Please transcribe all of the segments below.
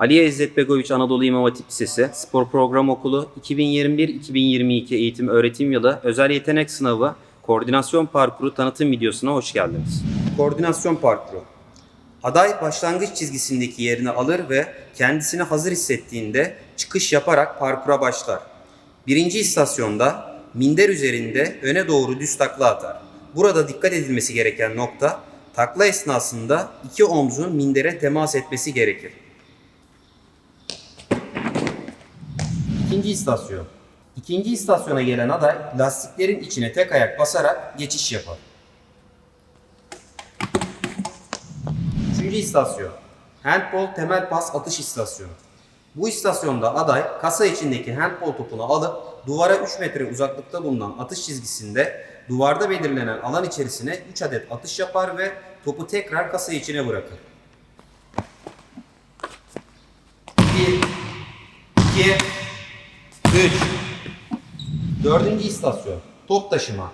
Aliye İzzet Begoviç Anadolu İmam Hatip Lisesi Spor Program Okulu 2021-2022 eğitim öğretim yılı özel yetenek sınavı koordinasyon parkuru tanıtım videosuna hoş geldiniz. Koordinasyon parkuru Aday başlangıç çizgisindeki yerini alır ve kendisini hazır hissettiğinde çıkış yaparak parkura başlar. Birinci istasyonda minder üzerinde öne doğru düz takla atar. Burada dikkat edilmesi gereken nokta takla esnasında iki omzun mindere temas etmesi gerekir. İkinci istasyon. İkinci istasyona gelen aday lastiklerin içine tek ayak basarak geçiş yapar. Üçüncü istasyon. Handball temel pas atış istasyonu. Bu istasyonda aday kasa içindeki handball topunu alıp duvara 3 metre uzaklıkta bulunan atış çizgisinde duvarda belirlenen alan içerisine 3 adet atış yapar ve topu tekrar kasa içine bırakır. 1 2 3 Dördüncü istasyon. Top taşıma.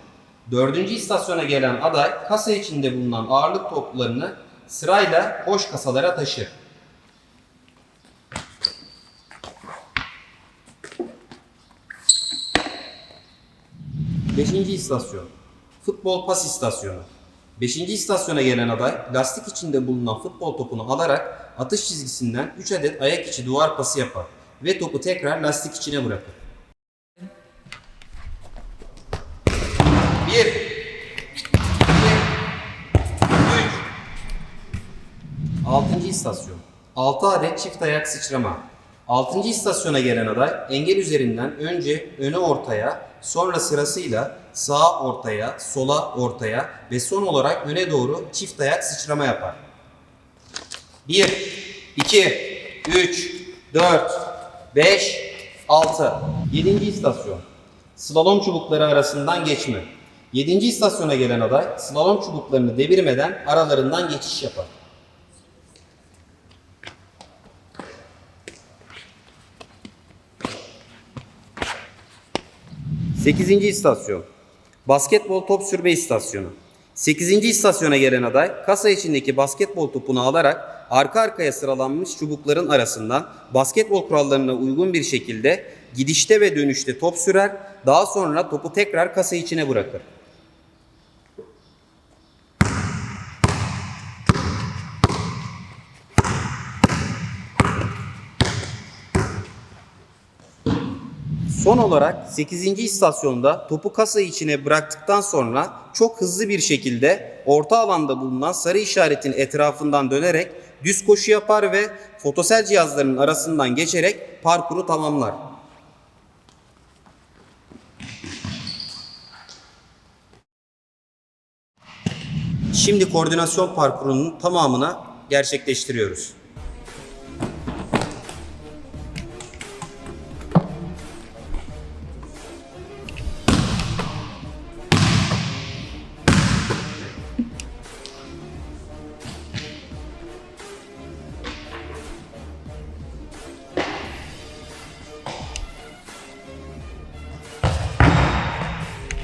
Dördüncü istasyona gelen aday kasa içinde bulunan ağırlık toplarını sırayla boş kasalara taşır. Beşinci istasyon. Futbol pas istasyonu. Beşinci istasyona gelen aday lastik içinde bulunan futbol topunu alarak atış çizgisinden 3 adet ayak içi duvar pası yapar ve topu tekrar lastik içine bırakır. 1 2 3 Altıncı istasyon. 6 adet çift ayak sıçrama. Altıncı istasyona gelen aday engel üzerinden önce öne ortaya, sonra sırasıyla sağa ortaya, sola ortaya ve son olarak öne doğru çift ayak sıçrama yapar. 1, 2, 3, 4, 5, 6. 7. istasyon. Slalom çubukları arasından geçme. 7. istasyona gelen aday slalom çubuklarını devirmeden aralarından geçiş yapar. 8. istasyon. Basketbol top sürme istasyonu. 8. istasyona gelen aday kasa içindeki basketbol topunu alarak arka arkaya sıralanmış çubukların arasından basketbol kurallarına uygun bir şekilde gidişte ve dönüşte top sürer, daha sonra topu tekrar kasa içine bırakır. Son olarak 8. istasyonda topu kasa içine bıraktıktan sonra çok hızlı bir şekilde orta alanda bulunan sarı işaretin etrafından dönerek düz koşu yapar ve fotosel cihazlarının arasından geçerek parkuru tamamlar. Şimdi koordinasyon parkurunun tamamına gerçekleştiriyoruz.